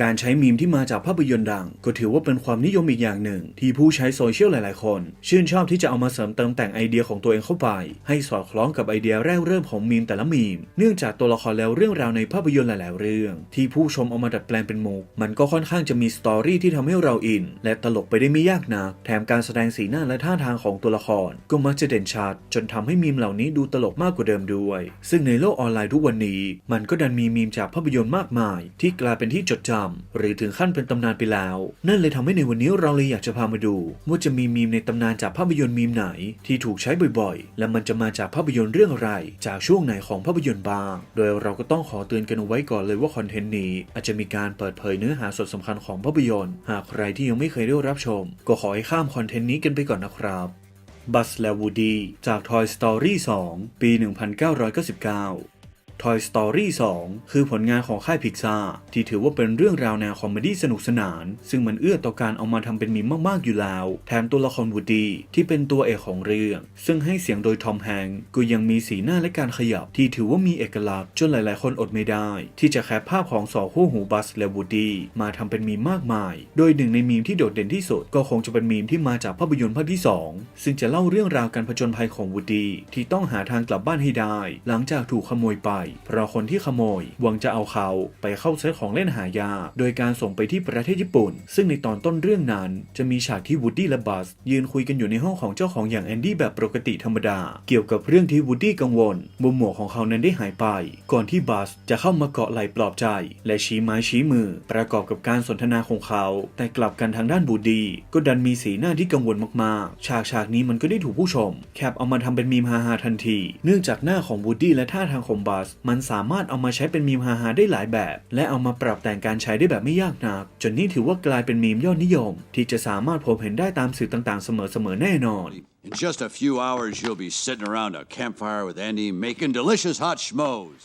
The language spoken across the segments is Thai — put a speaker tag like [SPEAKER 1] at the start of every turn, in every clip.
[SPEAKER 1] การใช้มีมที่มาจากภาพยนตร์ดัง ก็ถือว่าเป็นความนิยมอีกอย่างหนึ่ง ที่ผู้ใช้โซเชียลหลาย ๆ คน ชื่นชอบที่จะเอามาเสริมเติมแต่งไอเดียของตัวเองเข้าไป ให้สอดคล้องกับไอเดียแรกเริ่มของมีมแต่ละมีม เนื่องจากตัวละครแล้วเรื่องราวในภาพยนตร์หลาย ๆ เรื่อง ที่ผู้ชมเอามาดัดแปลงเป็นมุกมันก็ค่อนข้างจะมีสตอรี่ที่ทำให้เราอิน และตลกไปได้ไม่ยากนักแถมการแสดงสีหน้าและท่าทางของตัวละคร ก็มักจะเด่นชัดจนทำให้มีมเหล่านี้ดูตลกมากกว่าเดิมด้วย ซึ่งในโลกออนไลน์ทุกวันนี้ มันก็ดันมีมีมจากภาพยนตร์มากมาย ที่กลายเป็นที่จดจำหรือถึงขั้นเป็นตำนานไปแล้ว นั่นเลยทำให้ในวันนี้เราเลยอยากจะพามาดู ว่าจะมีมีมในตำนานจากภาพยนตร์มีมไหน ที่ถูกใช้บ่อยๆ และมันจะมาจากภาพยนตร์เรื่องอะไร จากช่วงไหนของภาพยนตร์บ้าง โดยเราก็ต้องขอเตือนกันเอาไว้ก่อนเลยว่าคอนเทนต์นี้ อาจจะมีการเปิดเผยเนื้อหาส่วนสำคัญของภาพยนตร์ หากใครที่ยังไม่เคยได้รับชม ก็ขอให้ข้ามคอนเทนต์นี้กันไปก่อนนะครับบัสและวูดี้จาก Toy Story 2 ปี 1999 Toy Story 2 คือผลงานของค่ายพิกซาที่ถือว่าเป็นเรื่องราวแนวคอมเมดี้สนุกสนาน ซึ่งมันเอื้อต่อการเอามาทำเป็นมีมมาก ๆ อยู่แล้ว แถมตัวละครวูดดี้ที่เป็นตัวเอกของเรื่อง ซึ่งให้เสียงโดยทอมแฮงก์ก็ยังมีสีหน้าและการขยับที่ถือว่ามีเอกลักษณ์จนหลาย ๆ คนอดไม่ได้ ที่จะแคปภาพของสองคู่หูบัสและวูดดี้มาทำเป็นมีมมากมาย โดยหนึ่งในมีมที่โดดเด่นที่สุดก็คงจะเป็นมีมที่มาจากภาพยนตร์ภาคที่ 2 ซึ่งจะเล่าเรื่องราวการผจญภัยของวูดดี้ที่ต้องหาทางกลับบ้านให้ได้ หลังจากถูกขโมยไปเพราะคนที่ขโมยหวังจะเอาเขาไปเข้าเซตของเล่นหายากโดยการส่งไปที่ประเทศญี่ปุ่น ซึ่งในตอนต้นเรื่องนั้น จะมีฉากที่วูดดี้และบัสยืนคุยกันอยู่ในห้องของเจ้าของอย่างแอนดี้แบบปกติธรรมดา เกี่ยวกับเรื่องที่วูดดี้กังวลมุมหมวกของเขานั้นได้หายไป ก่อนที่บัสจะเข้ามาเกาะไหล่ปลอบใจ และชี้ไม้ชี้มือ ประกอบกับการสนทนาของเขา แต่กลับกันทางด้านวูดี้ก็ดันมีสีหน้าที่กังวลมากๆ ฉากฉากนี้มันก็ได้ถูกผู้ชม แคปเอามาทำเป็นมีมฮาๆทันที เนื่องจากหน้าของวูดดี้และท่าทางของบัสมันสามารถเอามาใช้เป็นมีมฮาๆได้หลายแบบ และเอามาปรับแต่งการใช้ได้แบบไม่ยากนัก จนนี่ถือว่ากลายเป็นมีมยอดนิยม ที่จะสามารถพบเห็นได้ตามสื่อต่างๆ เสมอๆแน่นอน
[SPEAKER 2] In just a few hours, you'll be sitting around a campfire with Andy making delicious hot schmoes.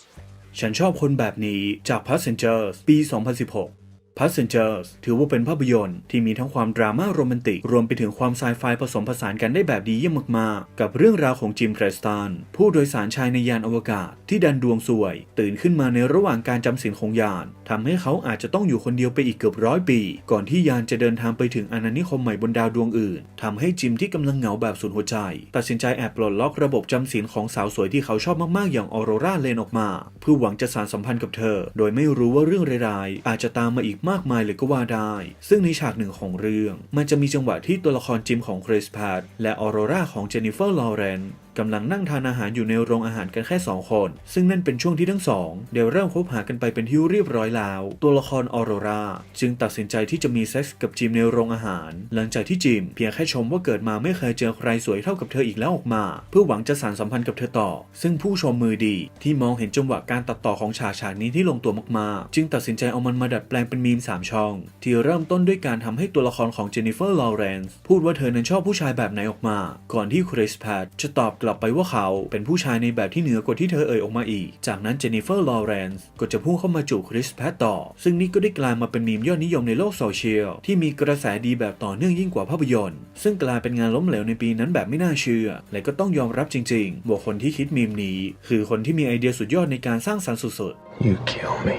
[SPEAKER 1] ฉันชอบคนแบบนี้จาก Passengers ปี 2016 Passengers ถือว่าเป็นภาพยนตร์ที่มีทั้งความดราม่าโรแมนติก รวมไปถึงความไซไฟผสมผสานกันได้แบบดีเยี่ยมมากๆ กับเรื่องราวของจิมเพรสตันผู้โดยสารชายในยานอวกาศ ที่ดันดวงสวย ตื่นขึ้นมาในระหว่างการจำศีลของยานทำให้เขาอาจจะต้องอยู่คนเดียวไปอีกเกือบร้อยปี ก่อนที่ยานจะเดินทางไปถึงอาณานิคมใหม่บนดาวดวงอื่นทำให้จิมที่กำลังเหงาแบบสุดหัวใจ ตัดสินใจแอบปลดล็อกระบบจำศีลของสาวสวยที่เขาชอบมากๆ อย่างออโรราเลนออกมา เพื่อหวังจะสานสัมพันธ์กับเธอ โดยไม่รู้ว่าเรื่องร้ายๆอาจจะตามมาอีกมากมายเลยก็ว่าได้ ซึ่งในฉากหนึ่งของเรื่อง มันจะมีจังหวะที่ตัวละครจิมของคริสแพตและออโรราของเจนนิเฟอร์ลอเรน กำลังนั่งทานอาหารอยู่ในโรงอาหารกันแค่ 2 คน ซึ่งนั่นเป็นช่วงที่ทั้งสองเดี๋ยวเริ่มคบหากันไปเป็นที่เรียบร้อยแล้ว ตัวละครออโรราจึงตัดสินใจที่จะมีเซ็กส์กับจิมในโรงอาหาร หลังจากที่จิมเพียงแค่ชมว่าเกิดมาไม่เคยเจอใครสวยเท่ากับเธออีกแล้วออกมา เพื่อหวังจะสานสัมพันธ์กับเธอต่อ ซึ่งผู้ชมมือดีที่มองเห็นจังหวะการตัดต่อของฉากฉากนี้ที่ลงตัวมากๆ จึงตัดสินใจเอามันมาดัดแปลงเป็นมีมสามช่อง ที่เริ่มต้นด้วยการทำให้ตัวละครของเจนนิเฟอร์ลอเรนซ์พูดว่าเธอนั้นชอบผู้ชายแบบไหนออกมา ก่อนที่คริสแพทจะตอบกลับไปว่าเขาเป็นผู้ชายในแบบที่เหนือกว่าที่เธอเอ่ยออกมาอีก จากนั้นเจนนิเฟอร์ลอเรนซ์ก็จะพุ่งเข้ามาจูบคริสแพทต่อ ซึ่งนี่ก็ได้กลายมาเป็นมีมยอดนิยมในโลกโซเชียลที่มีกระแสดีแบบต่อเนื่องยิ่งกว่าภาพยนตร์ ซึ่งกลายเป็นงานล้มเหลวในปีนั้นแบบไม่น่าเชื่อ และก็ต้องยอมรับจริงๆว่าคนที่คิดมีมนี้ คือคนที่มีไอเดียสุดยอดในการสร้างสรรค์สุดๆ
[SPEAKER 3] You kill me.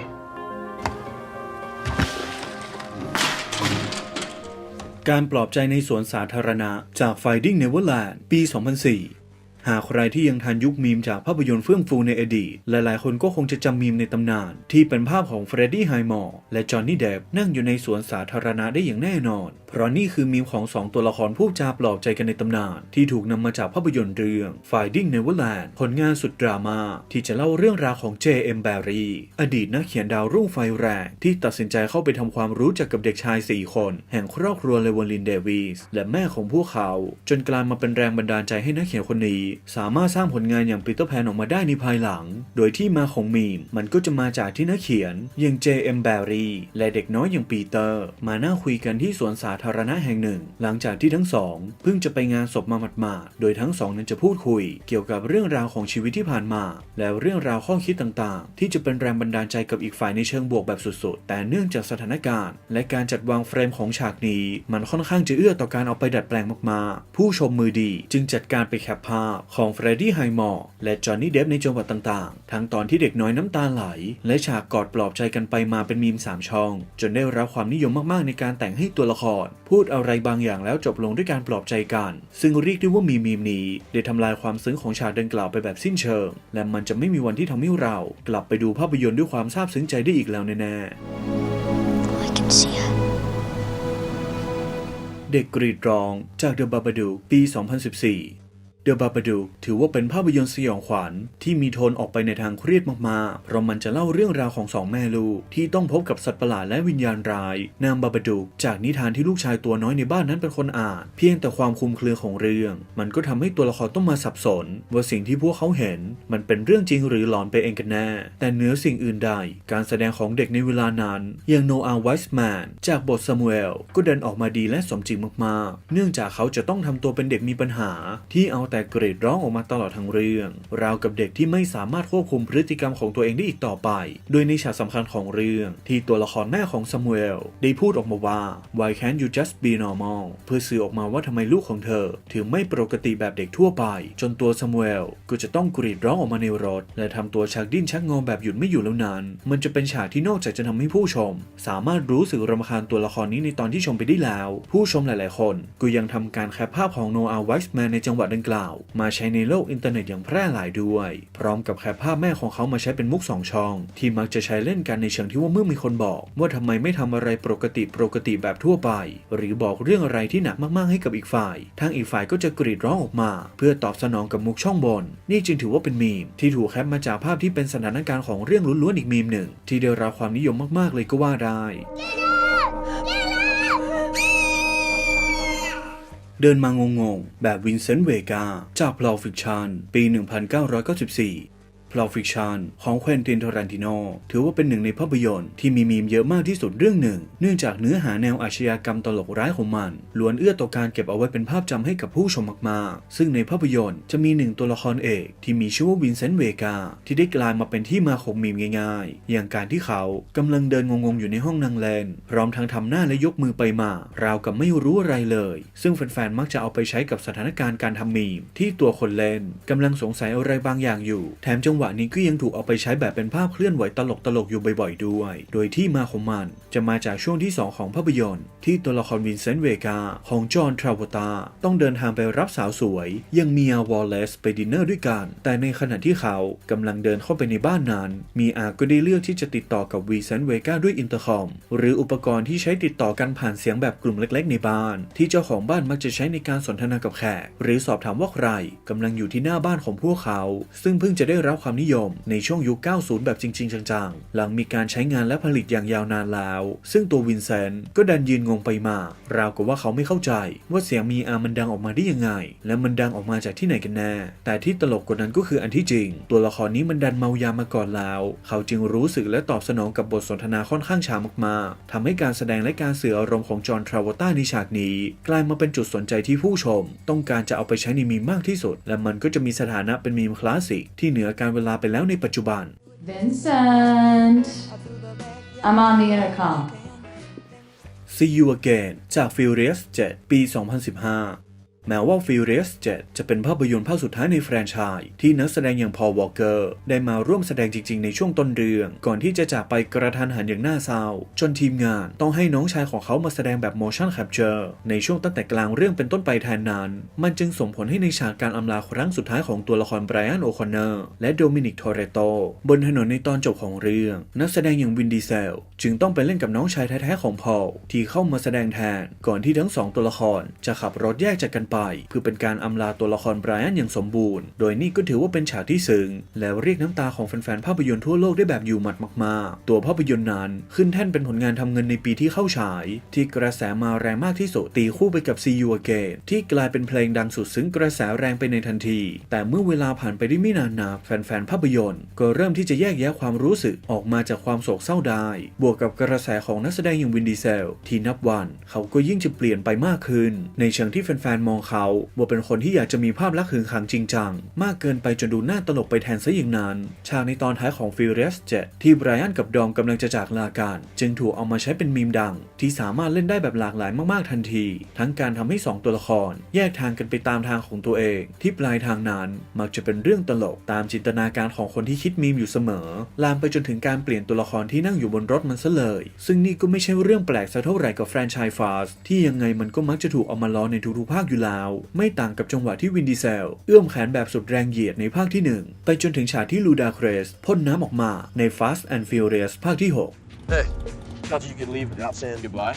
[SPEAKER 1] การปลอบใจในสวนสาธารณะจาก Finding Neverland ปี 2004 หากใครที่ยังทันยุคมีมจากภาพยนตร์เฟื่องฟูในอดีต หลายๆ คนก็คงจะจำมีมในตำนาน ที่เป็นภาพของเฟรดดี้ไฮมอร์และจอห์นนี่เดฟนั่งอยู่ในสวนสาธารณะได้อย่างแน่นอน เพราะนี่คือมีมของสองตัวละครผู้จาปลอบใจกันในตำนาน ที่ถูกนำมาจากภาพยนตร์เรื่อง Finding Neverland ผลงานสุดดราม่าที่จะเล่าเรื่องราวของ J.M. Barrie อดีตนักเขียนดาวรุ่งไฟแรงที่ตัดสินใจเข้าไปทำความรู้จักกับเด็กชาย 4 คน แห่งครอบครัวเลวลินเดวิสและแม่ของพวกเขา จนกลายมาเป็นแรงบันดาลใจให้นักเขียนคนนี้สามารถสร้างผลงานอย่างปีเตอร์แพนออกมาได้ในภายหลัง โดยที่มาของมีมมันก็จะมาจากที่นักเขียนอย่าง J.M. Barrie และเด็กน้อยอย่างปีเตอร์ มานั่งคุยกันที่สวนสาธารณะแห่งหนึ่ง หลังจากที่ทั้งสองเพิ่งจะไปงานศพมาหมาดๆโดยทั้งสองนั้นจะพูดคุย เกี่ยวกับเรื่องราวของชีวิตที่ผ่านมา และเรื่องราวข้อคิดต่างๆ ที่จะเป็นแรงบันดาลใจกับอีกฝ่ายในเชิงบวกแบบสุดๆ แต่เนื่องจากสถานการณ์ และการจัดวางเฟรมของฉากนี้ มันค่อนข้างจะเอื้อต่อการเอาไปดัดแปลงมากๆ ผู้ชมมือดีจึงจัดการไปแคปภาพของเฟรดดี้ไฮมอร์และจอห์นนี่เดฟในจังหวัดต่างๆ ทั้งตอนที่เด็กน้อยน้ำตาไหล และฉากกอดปลอบใจกันไปมาเป็นมีมสามช่อง จนได้รับความนิยมมากๆ ในการแต่งให้ตัวละคร พูดอะไรบางอย่างแล้วจบลงด้วยการปลอบใจกัน ซึ่งเรียกได้ว่ามีมีมนี้ ได้ทำลายความซึ้งของฉากดังกล่าวไปแบบสิ้นเชิง และมันจะไม่มีวันที่ทำให้เรา กลับไปดูภาพยนตร์ด้วยความซาบซึ้งใจได้อีกแล้วแน่ๆ
[SPEAKER 3] I can see her.
[SPEAKER 1] เด็กกรีดร้องจาก The Babadook ปี 2014 The Babadook ถือว่าเป็นภาพยนตร์สยองขวัญที่มีโทนออกไปในทางเครียดมากๆ เพราะมันจะเล่าเรื่องราวของสองแม่ลูก ที่ต้องพบกับสัตว์ประหลาดและวิญญาณร้าย นามบาบาดูกจากนิทานที่ลูกชายตัวน้อยในบ้านนั้นเป็นคนอ่าน เพียงแต่ความคลุมเครือของเรื่อง มันก็ทำให้ตัวละครต้องมาสับสน ว่าสิ่งที่พวกเขาเห็น มันเป็นเรื่องจริงหรือหลอนไปเองกันแน่ แต่เหนือสิ่งอื่นใด การแสดงของเด็กในเวลานั้น อย่างโนอาห์ไวส์แมนจากบทซามูเอลก็เดินออกมาดีและสมจริงมากๆ เนื่องจากเขาจะต้องทำตัวเป็นเด็กมีปัญหาที่เอาแต่กรีดร้องออกมาตลอดทั้งเรื่อง ราวกับเด็กที่ไม่สามารถควบคุมพฤติกรรมของตัวเองได้อีกต่อไป โดยในฉากสำคัญของเรื่อง ที่ตัวละครแม่ของซามูเอลได้พูดออกมาว่า Why can't you just be normal เพื่อสื่อออกมาว่าทำไมลูกของเธอ ถึงไม่ปกติแบบเด็กทั่วไป จนตัวซามูเอลก็จะต้องกรีดร้องออกมาในรถ และทำตัวชักดิ้นชักงอแบบหยุดไม่อยู่แล้วนั้น มันจะเป็นฉากที่นอกจากจะทำให้ผู้ชม สามารถรู้สึกรำคาญตัวละครนี้ในตอนที่ชมไปได้แล้ว ผู้ชมหลาย ๆ คนก็ยังทำการแคปภาพของโนอาห์ไวส์แมนในจังหวัดดังกล่าวมาใช้ในโลกอินเทอร์เน็ตอย่างแพร่หลายด้วย พร้อมกับแคปภาพแม่ของเขามาใช้เป็นมุกสองช่อง ที่มักจะใช้เล่นกันในเชิงที่ว่าเมื่อมีคนบอกว่าทำไมไม่ทำอะไรปกติปกติแบบทั่วไป หรือบอกเรื่องอะไรที่หนักมากๆให้กับอีกฝ่าย ทางอีกฝ่ายก็จะกรีดร้องออกมา เพื่อตอบสนองกับมุกช่องบน นี่จึงถือว่าเป็นมีม ที่ถูกแคปมาจากภาพที่เป็นสถานการณ์ของเรื่องล้วนๆอีกมีมหนึ่ง ที่ได้รับความนิยมมากๆเลยก็ว่าได้ เดินมางงๆ แบบวินเซนต์เวกา จากพลอฟิกชันปี 1994 p ล u l p Fiction ของเควินตินทารันติโนถือว่าเป็นหนึ่งในภาพยนตร์ที่มีมีมเยอะมากที่สุดเรื่องหนึ่ง เนื่องจากเนื้อหาแนวอาชญากรรมตลกร้ายของมันล้วนเอื้อต่อการเก็บเอาไว้เป็นภาพจำให้กับผู้ชมมากๆ ซึ่งในภาพยนตร์จะมีหนึ่งตัวละครเอกที่มีชื่อว่าวินเซนต์เวกาที่ได้กลายมาเป็นที่มาของมีมง่าย ๆ อย่างการที่เขากำลังเดินงงๆอยู่ในห้องนางเลนพร้อมทั้งทำหน้าและยกมือไปมาราวกับไม่รู้อะไรเลย ซึ่งแฟนๆมักจะเอาไปใช้กับสถานการณ์การทำมีมที่ตัวคนเล่นกำลังสงสัยอะไรบางอย่างอยู่ แถมจังหวะนี้ก็ยังถูกเอาไปใช้แบบเป็นภาพเคลื่อนไหวตลกๆอยู่บ่อยๆด้วย โดยที่มาของมันจะมาจากช่วงที่ 2 ของภาพยนตร์ ที่ตัวละครวินเซนต์เวกาของจอห์นทราโวตาต้องเดินทางไปรับสาวสวย ยังมียวอลเลสไปดินเนอร์ด้วยกัน แต่ในขณะที่เขากำลังเดินเข้าไปในบ้านนั้น มีอาก็ได้เลือกที่จะติดต่อกับวินเซนต์เวกาด้วยอินเตอร์คอมหรืออุปกรณ์ที่ใช้ติดต่อกันผ่านเสียงแบบกลุ่มเล็กๆ ในบ้าน ที่เจ้าของบ้านมักจะใช้ในการสนทนากับแขกหรือสอบถามว่าใครกำลังอยู่ที่หน้าบ้านของพวกเขา ซึ่งเพิ่งจะได้รับความนิยมในช่วงยุค 90 แบบจริง ๆ จังๆ หลังมีการใช้งานและผลิตอย่างยาวนานแล้ว ซึ่งตัววินเซนต์ก็ดันยืนงงไปมา ราวกับว่าเขาไม่เข้าใจ ว่าเสียงมีอามันดังออกมาได้ยังไง และมันดังออกมาจากที่ไหนกันแน่ แต่ที่ตลกกว่านั้นก็คืออันที่จริง ตัวละครนี้มันดันเมายามาก่อนแล้ว เขาจึงรู้สึกและตอบสนองกับบทสนทนาค่อนข้างช้ามากๆทำให้การแสดงและการเสื่ออารมณ์ของจอห์นทราโวต้าในฉากนี้ กลายมาเป็นจุดสนใจที่ผู้ชม ต้องการจะเอาไปใช้ในมีมมากที่สุด และมันก็จะมีสถานะเป็นมีมคลาสสิกที่เหนือการเวลาไปแล้วในปัจจุบัน
[SPEAKER 4] Vincent. I'm on the intercom.
[SPEAKER 1] See You Again จาก Furious 7 ปี 2015 แม้ว่า Furious 7 จะเป็นภาพยนตร์ภาคสุดท้ายในแฟรนไชส์ที่นักแสดงอย่างพอลวอลเกอร์ได้มาร่วมแสดงจริง ๆ ในช่วงต้นเรื่อง ก่อนที่จะจากไปกระทันหันอย่างน่าเศร้า จนทีมงานต้องให้น้องชายของเขามาแสดงแบบ motion capture ในช่วงตั้งแต่กลางเรื่องเป็นต้นไปแทนนั้น มันจึงส่งผลให้ในฉากการอำลาครั้งสุดท้ายของตัวละครไบรอันโอคอนเนอร์และโดมินิกโทเรโตบนถนนในตอนจบของเรื่อง นักแสดงอย่างวินดีเซล จึงต้องไปเล่นกับน้องชายแท้ๆของพอลที่เข้ามาแสดงแทน ก่อนที่ทั้งสองตัวละครจะขับรถแยกจากกันไปเพื่อเป็นการอำลาตัวละครไบรอันอย่างสมบูรณ์ โดยนี่ก็ถือว่าเป็นฉากที่ซึ้งและเรียกน้ำตาของแฟนๆภาพยนตร์ทั่วโลกได้แบบอยู่หมัดมากๆ ตัวภาพยนตร์นั้นขึ้นแท่นเป็นผลงานทำเงินในปีที่เข้าฉาย ที่กระแสมาแรงมากที่สุดตีคู่ไปกับ See You Again ที่กลายเป็นเพลงดังสุดซึ้งกระแสแรงไปในทันที แต่เมื่อเวลาผ่านไปได้ไม่นานนักแฟนๆภาพยนตร์ ก็เริ่มที่จะแยกแยะความรู้สึกออกมาจากความโศกเศร้าได้ บวกกับกระแสของนักแสดงอย่างวินดีเซล ที่นับวันเขาก็ยิ่งจะเปลี่ยนไปมากขึ้น ในเชิงที่แฟนๆมองเขาว่าเป็นคนที่อยากจะมีภาพลักษณ์หึงขังจริงจัง มากเกินไปจนดูน่าตลกไปแทนซะอย่างนั้น ฉากในตอนท้ายของ Furious 7 ที่ไบรอันกับดอมกำลังจะจากลากัน จึงถูกเอามาใช้เป็นมีมดัง ที่สามารถเล่นได้แบบหลากหลายมากๆทันที ทั้งการทำให้ 2 ตัวละคร แยกทางกันไปตามทางของตัวเอง ที่ปลายทางนั้นมักจะเป็นเรื่องตลกตามจินตนาการของคนที่คิดมีมอยู่เสมอ ลามไปจนถึงการเปลี่ยนตัวละครที่นั่งอยู่บนรถมันซะเลย ซึ่งนี่ก็ไม่ใช่เรื่องแปลกสักเท่าไหร่กับแฟรนไชส์ฟาสที่ยังไงมันก็มักจะถูกเอามาล้อในทุกๆภาคอยู่แล้วไม่ต่างกับจังหวะที่วินดีเซล เอื้อมแขนแบบสุดแรงเหยียดในภาคที่หนึ่งไปจนถึงฉากที่ลูดาเครสพ่นน้ำออกมาใน Fast and Furious ภาคที่หก
[SPEAKER 3] Hey, thought you could leave without saying goodbye.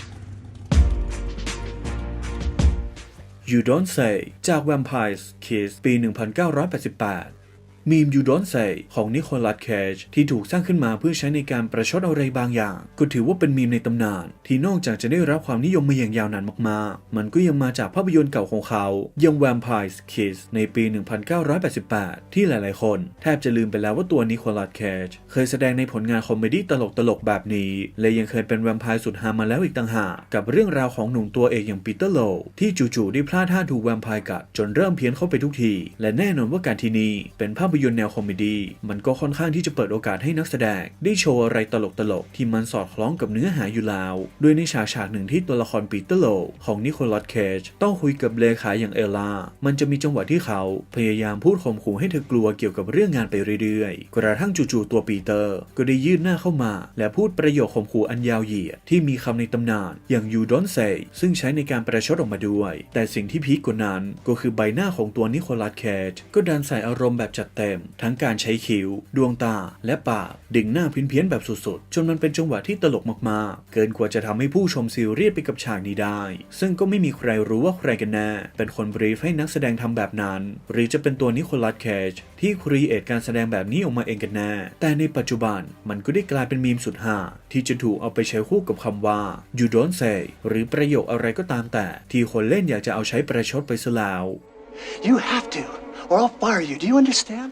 [SPEAKER 1] You Don't Say จาก Vampires Kiss ปี 1988 มีม You Don't Say ของนิโคลัสเคจที่ถูกสร้างขึ้นมาเพื่อใช้ในการประชดอะไรบางอย่าง ก็ถือว่าเป็นมีมในตำนาน ที่นอกจากจะได้รับความนิยมมาอย่างยาวนานมากๆ มันก็ยังมาจากภาพยนตร์เก่าของเขาอย่าง Vampires Kiss ในปี 1988 ที่หลายๆ คน แทบจะลืมไปแล้วว่าตัวนิโคลัสเคจเคยแสดงในผลงานคอมเมดี้ตลกๆ แบบนี้ และยังเคยเป็นแวมไพร์สุดฮามาแล้วอีกต่างหากกับเรื่องราวของหนุ่มตัวเอกอย่างปีเตอร์โลที่จู่ๆได้พลาดท่าถูกแวมไพร์กัดจนเริ่มเพี้ยนเข้าไปทุกที และแน่นอนว่าการที่นี่เป็นภาพยนตร์แนวคอมเมดี้มันก็ค่อนข้างที่จะเปิดโอกาสให้นักแสดง ได้โชว์อะไรตลกๆ ที่มันสอดคล้องกับเนื้อหาอยู่แล้วโดยในฉากฉากหนึ่งที่ตัวละครปีเตอร์โลของนิโคลัสเคจต้องคุยกับเลขาอย่างเอลล่า มันจะมีจังหวะที่เขาพยายามพูดข่มขู่ให้เธอกลัวเกี่ยวกับเรื่องงานไปเรื่อยๆ กระทั่งจู่ๆตัวปีเตอร์ ก็ได้ยื่นหน้าเข้ามา และพูดประโยคข่มขู่อันยาวเหยียดที่มีคำในตำนานอย่าง you don't say ซึ่งใช้ในการประชดออกมาด้วย แต่สิ่งที่พีคกว่านั้นก็คือใบหน้าของตัวนิโคลัสเคจก็ดันใส่อารมณ์แบบจัดเต็มทั้งการใช้คิ้ว ดวงตา และปาก ดึงหน้าเพี้ยนๆแบบสุดๆ จนมันเป็นจังหวะที่ตลกมากๆ เกินกว่าจะทำให้ผู้ชมซีเรียสไปกับฉากนี้ได้ ซึ่งก็ไม่มีใครรู้ว่าใครกันแน่ เป็นคนบรีฟให้นักแสดงทำแบบนั้น หรือจะเป็นตัวนิโคลัสเคจที่ครีเอทการแสดงแบบนี้ออกมาเองกันแน่ แต่ในปัจจุบันมันก็ได้กลายเป็นมีมสุดฮาที่จะถูกเอาไปใช้คู่กับคำว่า you don't say หรือประโยคอะไรก็ตามแต่ ที่คนเล่นอยากจะเอาใช้ประชดไปซะแล้ว
[SPEAKER 3] You have to, or I'll fire you. Do you understand?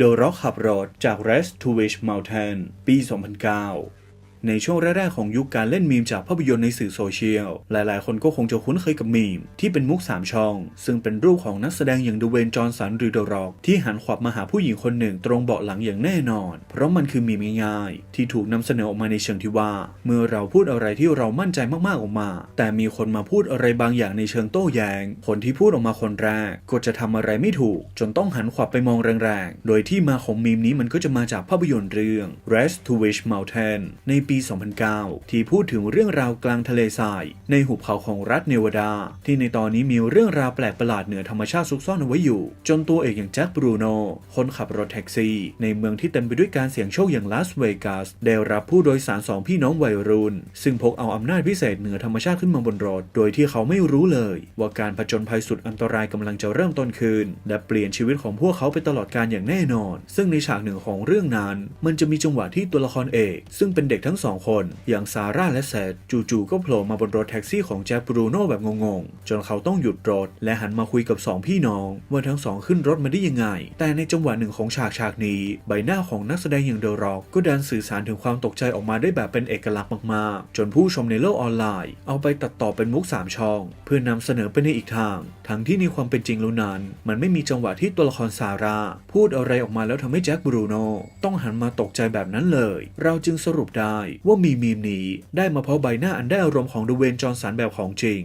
[SPEAKER 1] The Rock ขับรถจาก Rest to Wish Mountain ปี 2009 ในช่วงแรกๆของยุคการเล่นมีมจากภาพยนตร์ในสื่อโซเชียล หลายๆ คนก็คงจะคุ้นเคยกับมีม ที่เป็นมุก 3 ช่อง ซึ่งเป็นรูปของนักแสดงอย่างดูเวนจอห์นสันหรือ The Rock ที่หันขวับมาหาผู้หญิงคนหนึ่งตรงเบาะหลังอย่างแน่นอน เพราะมันคือมีมง่ายๆ ที่ถูกนำเสนอออกมาในเชิงที่ว่า เมื่อเราพูดอะไรที่เรามั่นใจมากๆออกมา แต่มีคนมาพูดอะไรบางอย่างในเชิงโต้แย้งคนที่พูดออกมาคนแรกก็จะทำอะไรไม่ถูก จนต้องหันขวับไปมองแรงๆ โดยที่มาของมีมนี้มันก็จะมาจากภาพยนตร์เรื่อง Rest to Wish Mountain ในปี 2009 ที่พูดถึงเรื่องราวกลางทะเลทราย ในหุบเขาของรัฐเนวาดา ที่ในตอนนี้มีเรื่องราวแปลกประหลาดเหนือธรรมชาติซุกซ่อนเอาไว้อยู่ จนตัวเอกอย่างแจ็คบรูโนคนขับรถแท็กซี่ ในเมืองที่เต็มไปด้วยการเสี่ยงโชคอย่างลาสเวกัสได้รับผู้โดยสารสองพี่น้องวัยรุ่น ซึ่งพกเอาอำนาจพิเศษเหนือธรรมชาติขึ้นมาบนรถ โดยที่เขาไม่รู้เลย ว่าการผจญภัยสุดอันตรายกำลังจะเริ่มต้นขึ้นและเปลี่ยนชีวิตของพวกเขาไปตลอดการอย่างแน่นอน ซึ่งในฉากหนึ่งของเรื่องนั้น มันจะมีจังหวะที่ตัวละครเอก ซึ่งเป็นเด็กทั้งสองคน อย่างซาร่าและแซดจู่ๆก็โผล่มาบนรถแท็กซี่ของแจ็คบรูโน่แบบงงๆ จนเขาต้องหยุดรถ และหันมาคุยกับสองพี่น้องว่าทั้งสองขึ้นรถมาได้ยังไง แต่ในจังหวะหนึ่งของฉากฉากนี้ ใบหน้าของนักแสดงอย่างเดอร็อกก็ดันสื่อสารถึงความตกใจออกมาได้แบบเป็นเอกลักษณ์มากๆ จนผู้ชมในโลกออนไลน์ เอาไปตัดต่อเป็นมุกสามช่อง เพื่อนำเสนอไปในอีกทาง ทั้งที่ในความเป็นจริงแล้วนั้น มันไม่มีจังหวะที่ตัวละครซาร่าพูดอะไรออกมาแล้วทำให้แจ็คบรูโน่ต้องหันมาตกใจแบบนั้นเลย เราจึงสรุปได้ว่ามีมีมนี้ได้มาเพราะใบหน้าอันได้อารมณ์ของดเวนจอห์นสันแบบของจริง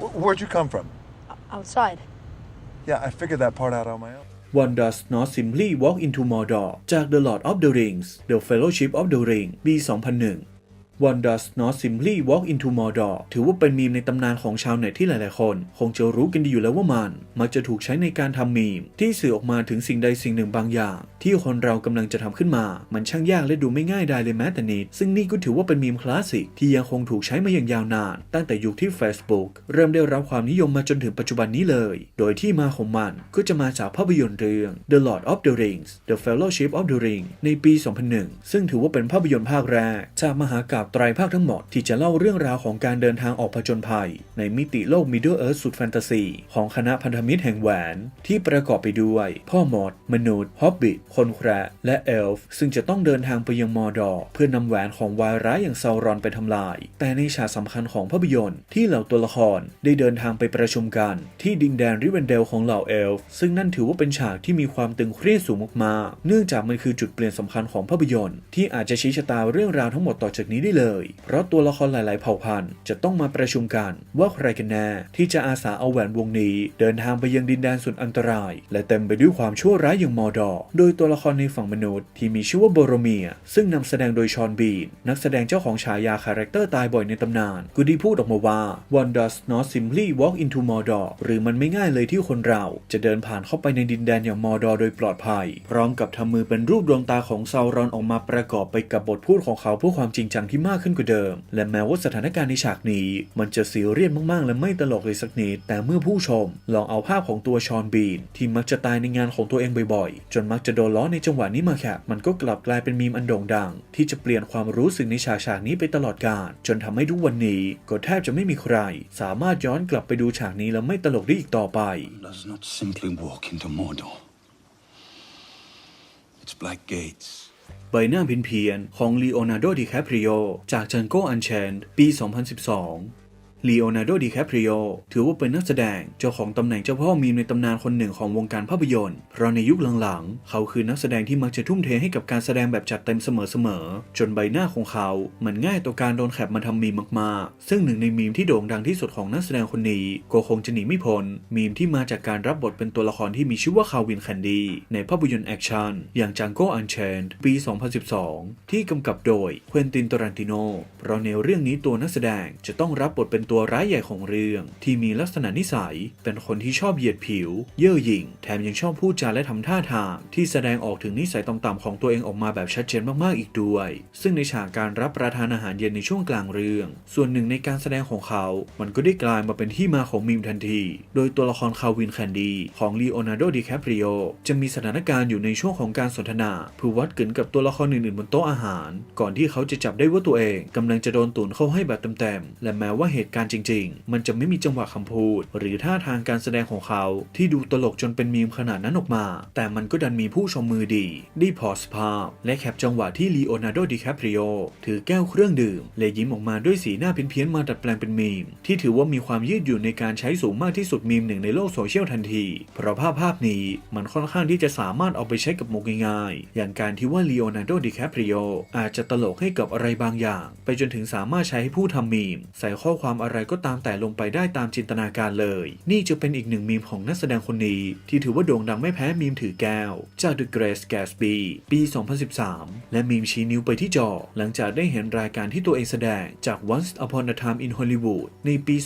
[SPEAKER 5] Wh- Where'd you come from?
[SPEAKER 6] outside.
[SPEAKER 5] Yeah, I figured that part out on my own.
[SPEAKER 1] One does not simply walk into Mordor จาก The Lord of the Rings The Fellowship of the Ring ปี 2001 One does not simply walk into Mordor ถือว่าเป็นมีมในตำนานของชาวเน็ตที่หลาย ๆ คน คงจะรู้กันดีอยู่แล้วว่ามัน มักจะถูกใช้ในการทำมีม ที่สื่อออกมาถึงสิ่งใดสิ่งหนึ่งบางอย่าง ที่คนเรากำลังจะทำขึ้นมา มันช่างยากและดูไม่ง่ายได้เลยแม้แต่นิด ซึ่งนี่ก็ถือว่าเป็นมีมคลาสสิกที่ยังคงถูกใช้มาอย่างยาวนาน ตั้งแต่ยุคที่ Facebook เริ่มได้รับความนิยมมาจนถึงปัจจุบันนี้เลย โดยที่มาของมันก็จะมาจากภาพยนตร์เรื่อง The Lord of the Rings The Fellowship of the Ring ในปี 2001 ซึ่งถือว่าเป็นภาพยนตร์ภาคแรกจากมหากาพไตรภาคทั้งหมดที่จะเล่าเรื่องราวของการเดินทางออกผจญภัย ในมิติโลก Middle Earth สุดแฟนตาซีของคณะพันธมิตรแห่งแหวน ที่ประกอบไปด้วย พ่อมด มนุษย์ ฮอบบิท คนแคระและเอลฟ์ซึ่งจะต้องเดินทางไปยังมอร์ดอร์เพื่อนำแหวนของวายร้ายอย่างซาวรอนไปทำลาย แต่ในฉากสำคัญของภาพยนตร์ที่เหล่าตัวละครได้เดินทางไปประชุมกัน ที่ดินแดนริเวนเดลของเหล่าเอลฟ์ซึ่งนั่นถือว่าเป็นฉากที่มีความตึงเครียดสูงมากๆเนื่องจากมันคือจุดเปลี่ยนสำคัญของภาพยนตร์ที่อาจจะชี้ชะตาเรื่องราวทั้งหมดต่อจากนี้ได้เลย เพราะตัวละครหลาย ๆ เผ่าพันธุ์จะต้องมาประชุมกันว่าใครกันแน่ที่จะอาสาเอาแหวนวงนี้ เดินทางไปยังดินแดนสุดอันตราย และเต็มไปด้วยความชั่วร้ายอย่างมอร์ดอร์โดยตัวละครในฝั่งมนุษย์ที่มีชื่อว่าโบโรเมีย ซึ่งนำแสดงโดยชอนบีน นักแสดงเจ้าของฉายาคาแรคเตอร์ตายบ่อยในตำนานก็ได้พูดออกมาว่า one does not simply walk into Mordor หรือมันไม่ง่ายเลยที่คนเราจะเดินผ่านเข้าไปในดินแดนอย่างมอร์ดอร์โดยปลอดภัย พร้อมกับทำมือเป็นรูปดวงตาของซาวรอนออกมาประกอบไปกับบทพูดของเขาเพื่อความจริงจังที่มากขึ้นกว่าเดิม และแม้ว่าสถานการณ์ในฉากนี้ มันจะซีเรียสมากๆ และไม่ตลกเลยสักนิด แต่เมื่อผู้ชม ลองเอาภาพของตัวชอนบีน ที่มักจะตายในงานของตัวเองบ่อยๆ จนมักจะโดนล้อในจังหวะนี้มาแคบมันก็กลับกลายเป็นมีมอันโด่งดัง ที่จะเปลี่ยนความรู้สึกในฉากฉากนี้ไปตลอดกาลจนทำให้ทุกวันนี้ก็แทบจะไม่มีใคร สามารถย้อนกลับไปดูฉากนี้แล้วไม่ตลกได้อีกต่อไป
[SPEAKER 6] It's Black Gates.
[SPEAKER 1] ใบหน้าเพี้ยนๆของลีโอนาร์โดดิแคปริโอจากจันโกอันเชนปี 2012 ลีโอนาร์โด ดิแคปริโอ ถือว่าเป็นนักแสดงเจ้าของตำแหน่งเจ้าพ่อมีมในตำนานคนหนึ่งของวงการภาพยนตร์ เพราะในยุคหลังๆ เขาคือนักแสดงที่มักจะทุ่มเทให้กับการแสดงแบบจัดเต็มเสมอๆ จนใบหน้าของเขา มันง่ายต่อการโดนแคปมาทำมีมมากๆ ซึ่งหนึ่งในมีมที่โด่งดังที่สุดของนักแสดงคนนี้ก็คงจะหนีไม่พ้นมีมที่มาจากการรับบทเป็นตัวละครที่มีชื่อว่าคาวินแคนดี้ในภาพยนตร์แอคชั่นอย่างจังโกอันเชนปี 2012 ที่กำกับโดยเควินตินตรันติโนเพราะในเรื่องนี้ตัวนักแสดงจะต้องรับบทเป็นตัวร้ายใหญ่ของเรื่อง ที่มีลักษณะนิสัย เป็นคนที่ชอบเหยียดผิว เย่อหยิ่ง แถมยังชอบพูดจาและทำท่าทาง ที่แสดงออกถึงนิสัยต่ำๆของตัวเองออกมาแบบชัดเจนมากๆอีกด้วย ซึ่งในฉากการรับประทานอาหารเย็นในช่วงกลางเรื่อง ส่วนหนึ่งในการแสดงของเขา มันก็ได้กลายมาเป็นที่มาของมีมทันที โดยตัวละครคาวินแคนดีของลีโอนาร์โดดิแคปริโอจะมีสถานการณ์อยู่ในช่วงของการสนทนาเพื่อวัดกึนกับตัวละครอื่นๆบนโต๊ะอาหาร ก่อนที่เขาจะจับได้ว่าตัวเองกำลังจะโดนตุนเข้าให้แบบเต็มๆและแม้ว่าเหตุการณ์จริง ๆ มันจะไม่มีจังหวะคำพูด หรือท่าทางการแสดงของเขาที่ดูตลกจนเป็นมีมขนาดนั้นออกมา แต่มันก็ดันมีผู้ชมมือดีได้พอสภาพ และแคปจังหวะที่ลีโอนาร์โดดิแคปริโอถือแก้วเครื่องดื่ม และยิ้มออกมาด้วยสีหน้าเพี้ยนๆมาดัดแปลงเป็นมีม ที่ถือว่ามีความยืดหยุ่นในการใช้สูงมากที่สุดมีมหนึ่งในโลกโซเชียลทันที เพราะภาพภาพนี้มันค่อนข้างที่จะสามารถเอาไปใช้กับมุกง่ายๆ อย่างการที่ว่าลีโอนาร์โดดิแคปริโออาจจะตลกให้กับอะไรบางอย่าง ไปจนถึงสามารถใช้ให้ผู้ทำมีม ใส่ข้อความอะไรก็ตามแต่ลงไปได้ตามจินตนาการเลย นี่จะเป็นอีกหนึ่งมีมของนักแสดงคนนี้ ที่ถือว่าโด่งดังไม่แพ้มีมถือแก้ว จาก The Grace Gatsby ปี 2013 และมีมชี้นิ้วไปที่จอ หลังจากได้เห็นรายการที่ตัวเองแสดงจาก Once Upon a Time in Hollywood ในปี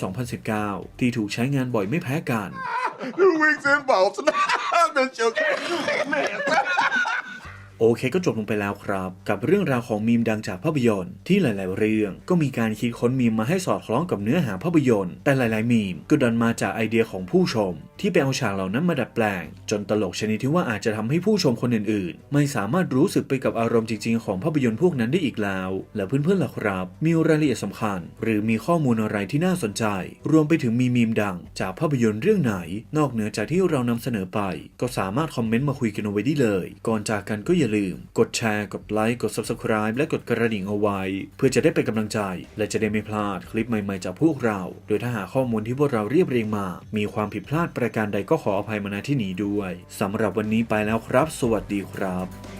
[SPEAKER 1] 2019 ที่ถูกใช้งานบ่อยไม่แพ้กัน
[SPEAKER 5] The wigs involved. I'm just joking.
[SPEAKER 1] โอเคก็จบลงไปแล้วครับ กับเรื่องราวของมีมดังจากภาพยนตร์ที่หลาย ๆ เรื่องก็มีการคิดค้นมีมมาให้สอดคล้องกับเนื้อหาภาพยนตร์ แต่หลาย ๆ มีมก็ดันมาจากไอเดียของผู้ชม ที่ไปเอาฉากเหล่านั้นมาดัดแปลง จนตลกชนิดที่ว่าอาจจะทำให้ผู้ชมคนอื่น ๆ ไม่สามารถรู้สึกไปกับอารมณ์จริง ๆ ของภาพยนตร์พวกนั้นได้อีกแล้ว แล้วเพื่อน ๆ ล่ะครับ มีรายละเอียดสำคัญ หรือมีข้อมูลอะไรที่น่าสนใจ รวมไปถึงมีมีมดัง จากภาพยนตร์เรื่องไหน นอกเหนือจากที่เรานำเสนอไป ก็สามารถคอมเมนต์มาคุยกันเอาไว้ได้เลย ก่อนจากกันก็อย่าลืม กดแชร์ กดไลค์ กด Subscribe และกดกระดิ่งเอาไว้ เพื่อจะได้เป็นกำลังใจ และจะได้ไม่พลาดคลิปใหม่ๆจากพวกเรา โดยถ้าหาข้อมูลที่พวกเราเรียบเรียงมา มีความผิดพลาดประการใดก็ขออภัยมาณที่นี้ด้วยสำหรับวันนี้ไปแล้วครับ สวัสดีครับ